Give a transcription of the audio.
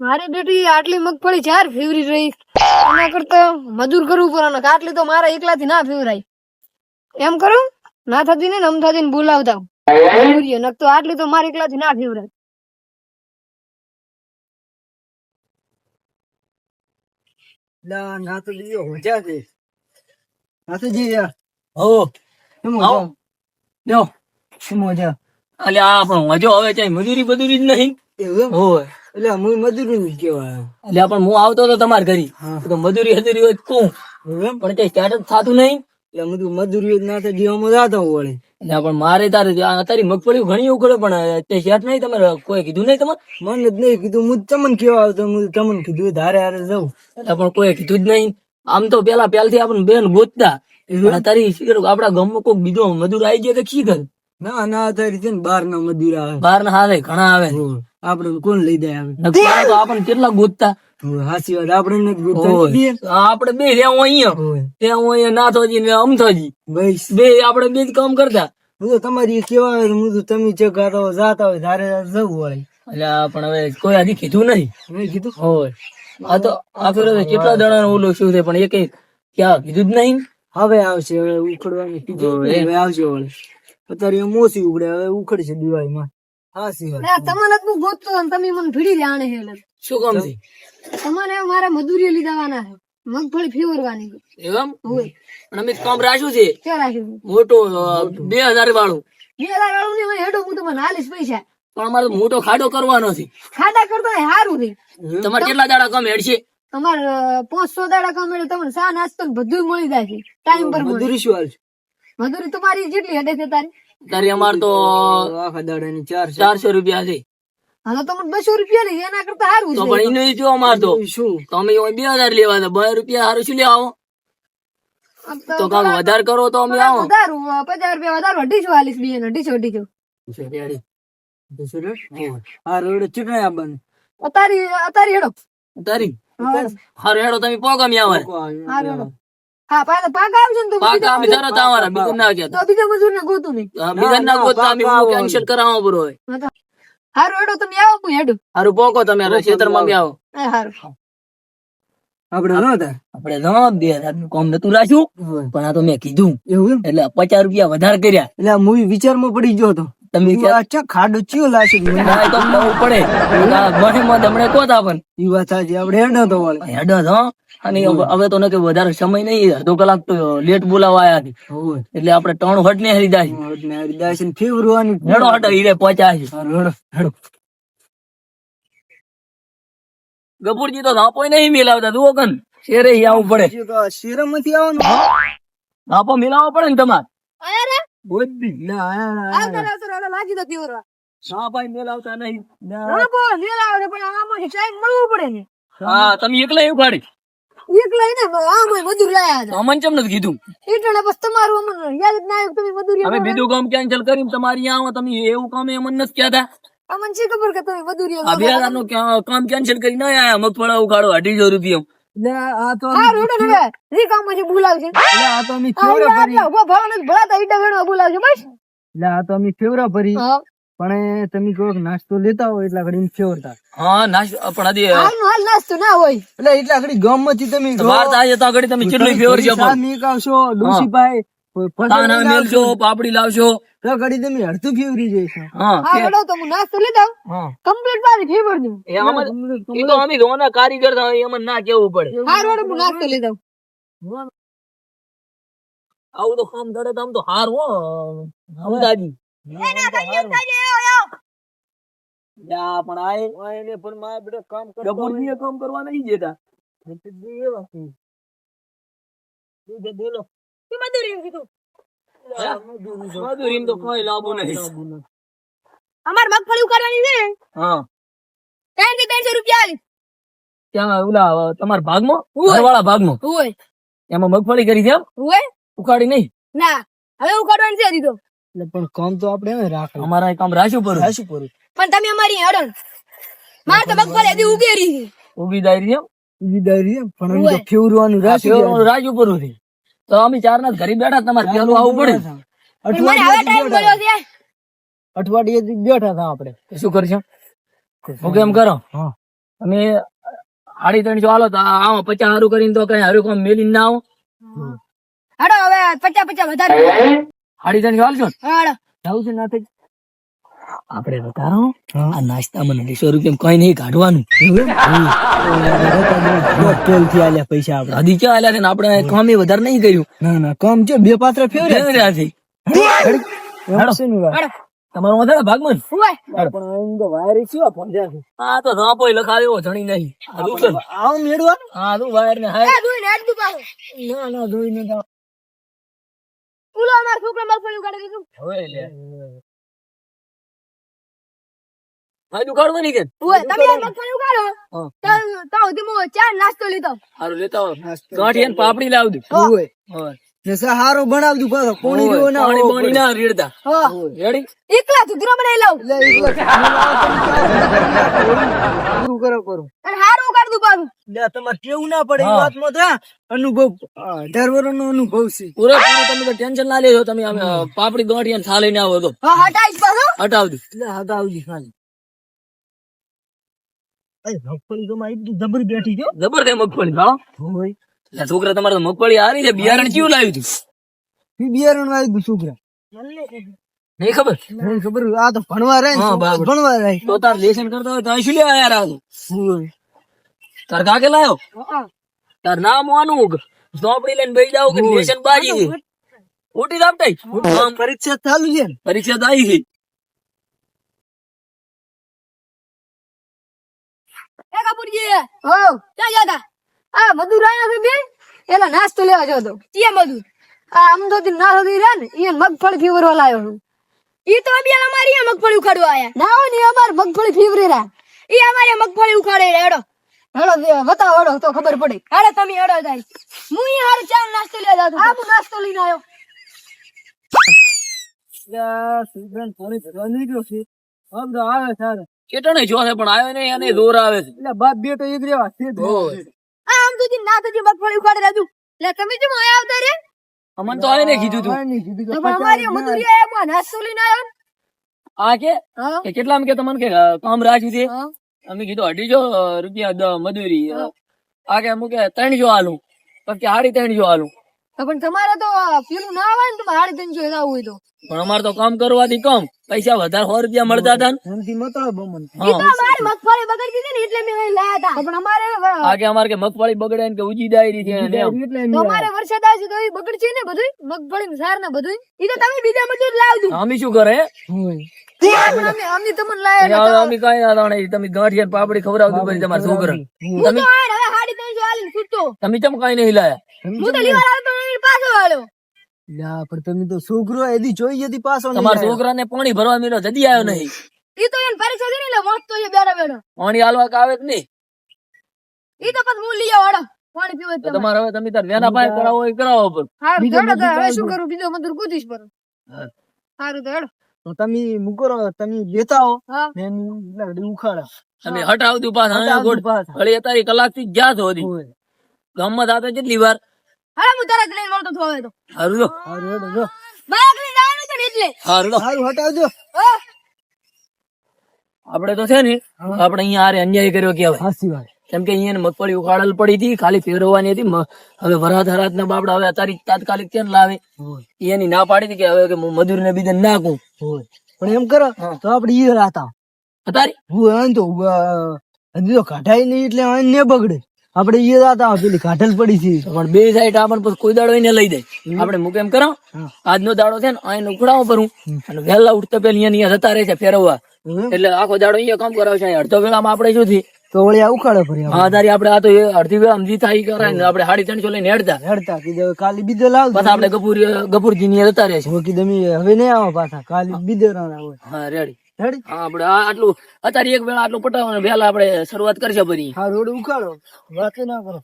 મારી બેટી આટલી મગફળી ચાર ફેવરી રહી? એના કરતા મજૂર કરવું પડે ને આટલી તો મારા એકલાથી ના ફેવરાય. એમ કરું ના થતી ને નમ થતી ને બોલાવતા. નક તો આટલી તો મારા એકલાથી ના ફેવરાય. લા ના તો દીયો મજા છે ના તો જી. હો. શું આવો. મજા લ્યો. શું મજા? અલે આ પણ મજો હવે ચાઈ મજૂરી બજૂરી જ નહીં. એવું હોય. એટલે હું મજૂરી નું કેવાય એટલે પણ હું આવતો હતો તમારા ઘરે. તો મજૂરી હજૂરી હોય તો કહું? પણ કઈ સ્ટાર્ટ થતું નહીં. એટલે હું તો મજૂરી ના થાય જીવામાં જાતો વળે. એટલે પણ મારે તારે અત્યારે તારી મગફળી ઘણી ઉખડે પણ તે શેઠ નહીં તમારે? કોઈ કીધું નહીં તમારે? મને જ નહીં કીધું. હું તમને કેવા આવતો હું તમને કીધું ધારે હારે જવું એટલે પણ કોઈ કીધું જ નહીં. આમ તો પેલા પહેલથી આપણને બેન ગોતતા. તારી શીખર આપડા ગામમાં કોઈક બીજો મજૂર આવી ગયો તો કર ના ના તારી છે ને બાર ના મજૂર આવે. બાર ના આવે ઘણા આવે. હોવે. આપણે કોણ લઈ દે આવે તો આપણને કેટલા ગોતતા? હાસી વાત આપણે નથી ગોતતા. હોય. બે. આપડે બે અહીંયા. ત્યાં અહીંયા નાથોજી ને અમથોજી. બે આપડે બે જ કામ કરતા. હું તો તમારી કેવા હું તો તમે ચકાતો જાતા હોય ધારે જવું હોય. એટલે પણ હવે કોઈ હજી કીધું નહીં. મેં કીધું? હોય આ તો આ ફેરે તો કેટલા દણા ઓલું શું છે પણ એક ક્યાં કીધું જ નહીં? હવે આવશે હવે ઉખડવાની કીધું. હવે આવશે વળે અત્યારે મોસી ઉગડે હવે ઉખડશે દિવાળીમાં. હા હું ગોતતો હતો તમે મને ભીડી જાણે છે શું કામ છે? તમારે મારા મજૂરી લીધાવાના છે. મગફળી ફેવરવાની એમ હોય પણ અમે કામ રાખ્યું છે? મોટું બે હજાર વાળું. બે હજાર વાળું નહીં હેડો હું તમને હાલીશ પૈસા. પણ અમારે મોટો ખાડો કરવાનો છે. ખાડા કરતા સારું નહીં તમારે કેટલા દાડા કામ હેડશે? તમારે પાંચસો દાડા કમેડે તમને સા નાસ્તો બધું મળી જાય છે. ટાઈમ પર મજૂરી શું હાલ મજૂરી તમારી જેટલી હેડે છે તારી. તારી અમાર તો આખા દાડાની ચાર છે. ચારસો રૂપિયા છે. હાલો તમને બસો રૂપિયા લઈ એના કરતા સારું તો પણ એનો જો અમાર તો? શું? તમે બે હજાર લેવા હતા બે રૂપિયા સારું શું લેવા તો કામ વધારે કરો તો અમે આવો. પચાસ રૂપિયા વધારું અઢીસો હાલીસ બે અઢીસો અઢીસો. આ રોડ. ચૂંટણી અતારી અતારી હેડો. તારી હા. હારું હેડો તમે પોગ અમે આવે હારું હેડો. હા પાછા પાકા આવજો ને તો પાકા અમે બીજા તરત બીજું ના ગયા તો. બીજા મજૂર ને ગોતું નહીં. બીજા ના ગોતતા અમે કેન્સલ કરાવવા પૂરો હોય. હા તો હારું હેડો તમે આવો હું હેડું. હારું પોકો તમે ખેતરમાં અમે આવો. હારું. આપડે ન હતા આપણે જવાબ બે હજારનું નતું રાખ્યું પણ આ તો મેં કીધું. એવું એટલે પચાસ રૂપિયા વધારે કર્યા. એટલે આ મૂવી વિચારમાં પડી ગયો હતો. તમે અચ્છા ખાડો ચિયો લાશે? ના, તો પડે. મને મત હમણાં કોતા પણ? ઈ વાત સાચી આપડે હેડો તો હેડો છો અને હવે તો કે વધારે સમય નહીં અડધો કલાક તો લેટ બોલાવાયા હતી એટલે આપણે ત્રણ હટ ને હરી જાય છે હીરે પહોંચ્યા છે. ગપુરજી તો ધાપો નહીં મિલાવતા તું કન. શેરે આવવું પડે. જે માંથી આવવાનું. ધાપો મિલાવવો પડે ને તમારે? લાગી તો ભાઈ મિલાવતા નહીં. પણ આમાં મળવું પડે ને. હા. તમે એકલા એવું કાઢી એક લઈને આમાં મજૂર લાયા હતા અમન ચમ નથી કીધું? એટલે બસ તમારું અમને યાદ જ ના આવ્યું તમે મજૂરી અમે બીજું કામ કેન્સલ કર્યું તમારી આવો તમે એવું કામ એ નથી કહેતા. અમને છે ખબર કે તમે મજૂરી આ બે હજારનું કામ કેન્સલ કરી ના આયા મગફળા ઉગાડો અઢીસો રૂપિયા. આ તો હા રોડે હવે રી કામ છે બોલાવશે આ તો અમે ફેવરા ભરી. ઈડા બોલાવશે બસ. આ તો અમે ફેવરા ભરી. હા. પણ એ તમે કહો નાસ્તો લેતા હોય એટલા ઘડી ફેવરતા. હા નાસ્તો પણ હજી હાલ નાસ્તો ના હોય. એટલે એટલા ઘડી ગમમાંથી તમે બહાર થાય તો ઘડી તમે કેટલી ફેવર છે પણ. મીક આવશો દોશી ભાઈ ફસલ મેલજો પાપડી લાવશો. તો ઘડી તમે અડધું ફેવરી જઈશ હા હા તો હું નાસ્તો લેતા હા. કમ્પ્લીટ બાર ફેવર દઉં એ એ તો અમે રોના કારીગર હતા, એમાં ના કેવું પડે. હા રોડ હું નાસ્તો લેતા આવું તો કામ ધડે તો આમ તો હાર હો. અમદાજી યા પણ આ એને પણ મારા બેટા કામ એ કામ કરવા નહીં દેતા. બોલો મજૂરી તો. કોઈ લાભો નહીં. અમાર મગફળી ઉકાળવાની છે હા. ત્રણથી ત્રણસો રૂપિયા આલી. ત્યાં ઓલા તમારા ભાગમાં. ઘરવાળા ભાગમાં? હોય. એમાં મગફળી કરી છે? હોય? ઉખાડી નહીં? ના હવે ઉકાળવાની છે હજી તો. એટલે પણ કામ તો આપણે એને રાખવું અમારા કામ રાખ્યું પર રાશું પર પણ તમે અમારી હેડો માર તો મગફળી હજી ઉગેરી ઉગી દાયરી એમ? ઉગી દારી એમ પણ અમે તો ફેવરવાનું રાશું રાખ્યું રાજ ઉપર હતી તો અમે ચાર ના ઘરે બેઠા તમારે પેલું આવું પડે. અઠવાડિયે હવે ટાઈમ મળ્યો છે. અઠવાડિયે બેઠા હતા આપણે. શું કરશું? હું કેમ કરો? હા. આડી ત્રણ હાલો તો આવો આમાં પચાસ હારું કરીને તો કઈ હારું કામ મેલી ના આવો. હાડો હવે પચાસ પચાસ વધારે. ત્રણસો હાલશો ને હાડો. છે ના આપડે વધારો આ નાસ્તામાં અઢીસો રૂપિયા કઈ નહીં કાઢવાનું તેલથી આલ્યા પૈસા આપડે હજી ક્યાં આલ્યા ને? આપણે કામ એ વધારે નહીં કર્યું. ના ના કામ છે બે પાત્ર ફેવરે ફેરવ્યા તમારો વધારે ભાગમાં પણ તો વાયર શું પહોંચ્યા આ તો રાપો લખાવ્યો જણી નહીં. આવું હા તું વાયર ને ના ના જોઈને તો ઉલો અમાર છોકરા મગફળી ઉગાડી દીધું હવે લે. હા તું કાઢવાની કે? હોય તમે આ મગફળી ઉગાડો? તો તો હું ચા નાસ્તો લીધો. હારું લેતા આવો. ગાંઠિયા ને પાપડી લાવ દઉં. હોય હોય. સારો બનાવજો પાછો. કોણી હોય. ના પાણી પાણી ના રેડતા. હા. રેડી એકલા સુધીરો બનાવી લઉં. એટલે એકલો પૂરું કરો કરો અને હારું ઉગાડ દઉં તમારે કેવું ના પડે એ. વાતમાં તો અનુભવ અઢાર વર્ષનો અનુભવ છે. પૂરેપૂરું તમે તો ટેન્શન ના લેજો તમે અમે પાપડી ગાંઠિયા ને થાળી ને આવો તો. હટાવી પાછો. હટાવજો. દઉં એટલે હા ખાલી. મગફળી તો મારી બધી જબરી બેઠી છે મગફળી છોકરા તમારે મગફળી હારી છે બિયારણ ચિયું લાવ્યું હતું બિયારણ વાળી દઉં છોકરા. નહીં ખબર. ખબર? આ તો ભણવા રહે. ભણવા રહે તો તાર લેસન કરતા હોય તો અહીં શું લેવા યાર આ તો? હોય. તાર કાકે લાયો? હા. તાર નામ આનું સોંપડી લઈને બેસી જાવ કે લેસન બાજી છે ઉઠી દાપટાઈ આમ પરીક્ષા ચાલુ છે ને? પરીક્ષા તો આવી ગઈ એ કપૂરજી હો. ક્યાં જતા આ મધુર આયા છે બે એલા નાસ્તો લેવા જતો કે મધુર? આ આમ તો ના થતી રે ને ઈ મગફળી ફીવરવા લાયો છું. ઈ તો અબિયાલ અમારી અહીંયા મગફળી ઉખાડવા આયા. ના હોય ને અમાર મગફળી ફીવરી રા ઈ અમારે મગફળી ઉખાડે રે હેડો બતાવો હેડો તો ખબર પડે. હેડો તમે હેડો જાય. હું ઈ હારું ચા નાસ્તો લઈ જાતો આ હું નાસ્તો લઈને આવ્યો. ભરવા નીકળ્યો છે. આમ તો આવે સારા કેટલો જો છે પણ આવ્યો નહીં અને દોર આવે છે. એટલે બાપ બેટો એક રેવા છે જ. હોય. રેવા છે. આ આમ તો ના મગફળી ઉખાડે રાજુ લે તમે આયા આવતા રે અમને તો આવીને કીધું તું. તો અમારી ના. આયા હું નાસ્તો લઈને આવ્યો. આ કે? કેટલામાં કે તમને કે કામ રાખ્યું છે? હા. અમે કીધું અઢીસો રૂપિયા દ મજૂરી. આ કે અમુક કે ત્રણસો હાલું પછી હારી ત્રણસો આલું. પણ તમારે તો પેલું ના આવે ને તમારે હારી ત્રણસો એના હોય તો. પણ અમારે તો કામ કરવાથી કમ. પૈસા વધારે સો રૂપિયા મળતા હતા મગફળી બગડી ને એટલે મેં લાયા હતા. પણ અમારે આગે અમારે કે મગફળી બગડે ને કે ઉજી ડાયરી છે એટલે અમારે વરસાદ આવશે તો એ બગડશે ને બધું મગફળી સાર ને બધું એ તો તમે બીજા મજૂર લાવજો. અમે શું કરે? હોય. અમે અમે તમને લાયા હવે અમે કઈ ના જાણે તમે ગાંઠિયા પાપડી ખવડાવતું પછી તમારા છોકરા. તમે ચમ કઈ નહીં લાયા? હું તો લીવાર આવતો નહીં પાછો વાળો લા, પણ તમે તો છોકરો એદી જોઈ જતી પાછો તમારા છોકરાને પાણી ભરવા મેળો જદી આવ્યો નહીં. ઈ તો એને પરીક્ષા છે ને પાણી હાલવા કે આવે જ નહીં? ઈ તો પછી હું લઈ આવો પાણી પીવા તમારે. હવે તમે તાર વેના પાસે કરાવો એ કરાવો પણ. હવે શું કરું? બીજો મજૂર કૂદીશ પર હા. તો હેડો. તો તમે મુકરો તમે લેતા હો. ને એની ઉખાડા તમે હટાવતું પાછા પાસ હા ગોડ પાછા. અતારી કલાકથી ગયા છો હજી. હોય. ગામમાં કેટલી વાર? હા હું તારા લઈને મળતો હવે તો. હારું તો હારું હેડો જો. બાઈક જવાનું છે એટલે. હારું તો હારું હટાવજો. હા. આપડે તો છે ને આપણે અહીંયા આરે અન્યાય કર્યો કે હવે? હાચી વાત. કેમ કે અહીંયા મગફળી ઉખાડલ પડી હતી ખાલી ફેરવવાની હતી હવે વરાત હરાત ના બાપડા હવે અત્યારે તાત્કાલિક ત્યાં લાવે? એની ના પાડી હતી કે હવે કે મજૂર ને બીજે નાખું. પણ એમ કરો હા. તો આપડે ઈ રાતા. અત્યારે હું તો હજી તો કાઢાય નહીં એટલે ને બગડે. આપડે ઈ રાતા પેલી કાઢલ પડી છે. પણ બે સાઈડ આપણને પછી કોઈ દાડો એને લઈ જાય. આપણે મુકે એમ કરો આજનો દાડો છે ને અહીં ઉખડાવો કરું અને વહેલા ઉઠતા પેલી અહીંયા જતા રહે છે ફેરવવા. એટલે આખો દાડો અહીંયા કામ કરાવે છે. અડધો વેળામાં આપણે શું થી તો વળી આ ઉખાડે ફરી હા તારી આપણે આ તો અડધી વે જી થાય કરે ને આપણે સાડી ત્રણસો લઈને હેડતા. હેડતા કીધું કાલી બીજો લાવ પાછા આપણે ગપુર ગપુરજી ની જતા રહે છે હું કીધું હવે નહીં આવો પાછા કાલી બીજો રાણા હોય. હા રેડી. રેડી? હા આપણે આટલું અત્યારે એક વેળા આટલું પટાવવાનું વેલા આપણે શરૂઆત કરશે ફરી. હા રોડ ઉખાડો. વાત ના કરો.